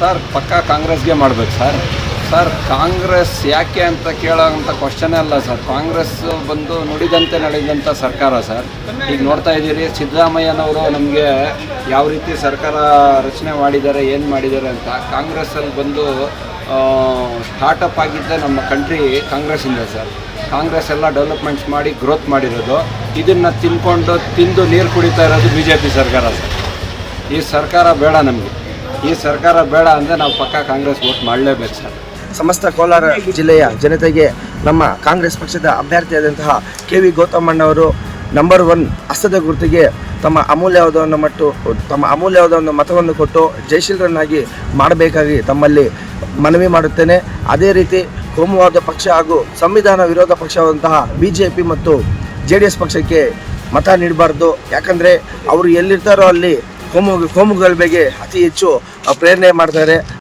Sir, ಪಕ್ಕಾ ಕಾಂಗ್ರೆಸ್ಗೆ ಮಾಡ್ಬೇಕು ಸರ್. ಸರ್, ಕಾಂಗ್ರೆಸ್ ಯಾಕೆ ಅಂತ ಕೇಳೋಂಥ ಕ್ವಶನೇ ಅಲ್ಲ ಸರ್. ಕಾಂಗ್ರೆಸ್ ಬಂದು ನುಡಿದಂತೆ ನಡೆದಂಥ ಸರ್ಕಾರ ಸರ್. ಈಗ ನೋಡ್ತಾ ಇದ್ದೀರಿ, ಸಿದ್ದರಾಮಯ್ಯನವರು ನಮಗೆ ಯಾವ ರೀತಿ ಸರ್ಕಾರ ರಚನೆ ಮಾಡಿದ್ದಾರೆ, ಏನು ಮಾಡಿದ್ದಾರೆ ಅಂತ. ಕಾಂಗ್ರೆಸ್ಸಲ್ಲಿ ಬಂದು ಸ್ಟಾರ್ಟಪ್ ಆಗಿದ್ದೆ ನಮ್ಮ ಕಂಟ್ರಿ ಕಾಂಗ್ರೆಸ್ಸಿಂದ ಸರ್. ಕಾಂಗ್ರೆಸ್ ಎಲ್ಲ ಡೆವಲಪ್ಮೆಂಟ್ಸ್ ಮಾಡಿ ಗ್ರೋತ್ ಮಾಡಿರೋದು. ಇದನ್ನು ತಿನ್ಕೊಂಡು ತಿಂದು ನೀರು ಕುಡಿತಾ ಇರೋದು ಬಿ ಜೆ ಪಿ ಸರ್ಕಾರ ಸರ್. ಈ ಸರ್ಕಾರ ಬೇಡ ನಮಗೆ. ಈ ಸರ್ಕಾರ ಬೇಡ ಅಂದರೆ ನಾವು ಪಕ್ಕ ಕಾಂಗ್ರೆಸ್ ವೋಟ್ ಮಾಡಲೇಬೇಕು ಸರ್. ಸಮಸ್ತ ಕೋಲಾರ ಜಿಲ್ಲೆಯ ಜನತೆಗೆ ನಮ್ಮ ಕಾಂಗ್ರೆಸ್ ಪಕ್ಷದ ಅಭ್ಯರ್ಥಿಯಾದಂತಹ ಕೆ ವಿ ಗೌತಮಣ್ಣವರು ನಂಬರ್ ಒನ್ ಹಸ್ತದ ಗುರುತಿಗೆ ತಮ್ಮ ಅಮೂಲ್ಯವಾದವನ್ನು ಮಟ್ಟು ತಮ್ಮ ಅಮೂಲ್ಯವಾದ ಒಂದು ಮತವನ್ನು ಕೊಟ್ಟು ಜಯಶೀಲರನ್ನಾಗಿ ಮಾಡಬೇಕಾಗಿ ತಮ್ಮಲ್ಲಿ ಮನವಿ ಮಾಡುತ್ತೇನೆ. ಅದೇ ರೀತಿ ಕೋಮುವಾದ ಪಕ್ಷ ಹಾಗೂ ಸಂವಿಧಾನ ವಿರೋಧ ಪಕ್ಷವಾದಂತಹ ಬಿ ಜೆ ಪಿ ಮತ್ತು ಜೆ ಡಿ ಎಸ್ ಪಕ್ಷಕ್ಕೆ ಮತ ನೀಡಬಾರ್ದು. ಯಾಕಂದರೆ ಅವರು ಎಲ್ಲಿರ್ತಾರೋ ಅಲ್ಲಿ ಕೋಮು ಕೋಮುಗಳ ಬಗ್ಗೆ ಅತಿ ಹೆಚ್ಚು ಪ್ರೇರಣೆ ಮಾಡ್ತಾರೆ.